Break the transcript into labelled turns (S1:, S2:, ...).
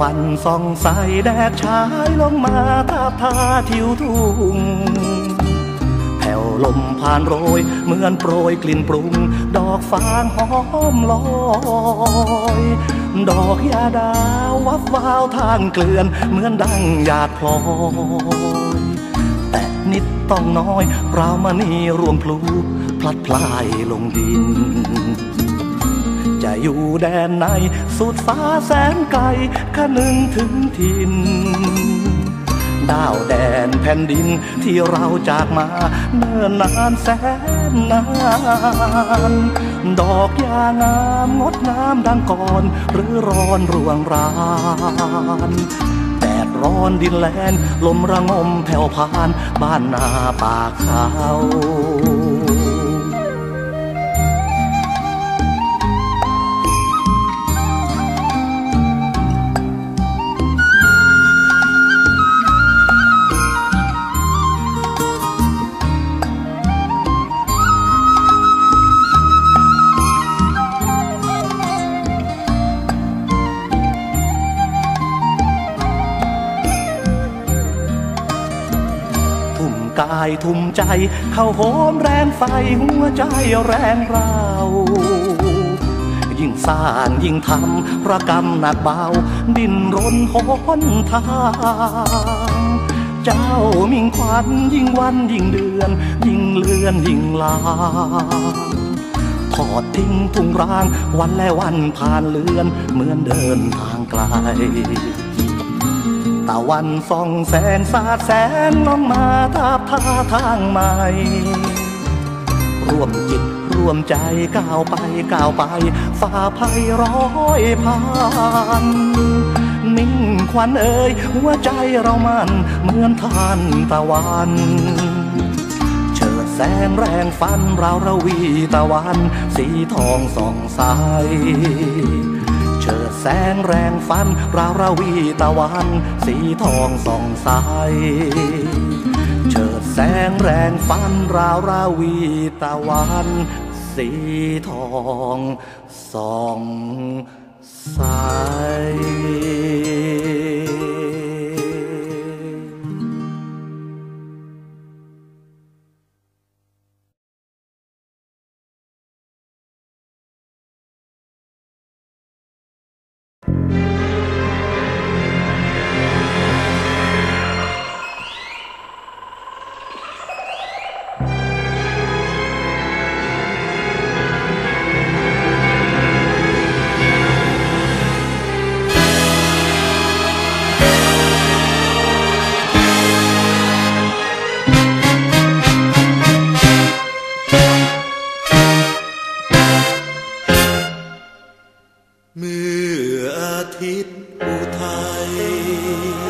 S1: วันส่องใสแดดชายลงมาทาบทาทิวทุ่งแผ่วลมผ่านโรย เหมือนโปรยกลิ่นปรุง ดอกฟางหอมลอย ดอกยาดาววับวาวทางเกลื่อน เหมือนดังหยาดพลอยแต่นิดต้องน้อยเรามานี่รวมพลู พลัดพลายลงดิน จะอยู่แดนไหน สุดฟ้าแสนไกลข้านึงถึงถิ่นดาวแดนแผ่นดินที่เราจากมาเนิ่นนานแสนนาน ดอกยางามงดงามดังก่อน หรือร้อนรวงรานแดดร้อนดินแลนลมระงมแผ่วพาน บ้านนาป่าเขา ทุ่มกายทุ่มใจ เข้าโหมแรงไฟหัวใจแรงเรายิ่งสร้างยิ่งทำระกรรมหนักเบา ดินรนหนทางเจ้ามิ่งควันยิ่งวันยิ่งเดือน ยิ่งเลือนยิ่งลาทอดทิ้งทุ่งร้าง วันและวันผ่านเลือน เหมือนเดินทางไกล ตะวันส่องแสงสาดแสงลงมาทาบทาทางใหม่ ร่วมจิตร่วมใจก้าวไปก้าวไปฝ่าภัยร้อยผ่านนิ่งควันเอ่ยหัวใจเรามันเหมือนทานตะวันเฉิดแสงแรงฟันเราระวีตะวัน สีทองส่องใส เฉิดแสงแรงฟันราวราวีตะวัน สีทองส่องใสเฉิดแสงแรงฟันราวราวีตะวัน สีทองส่องใส ทิตย์อุทัย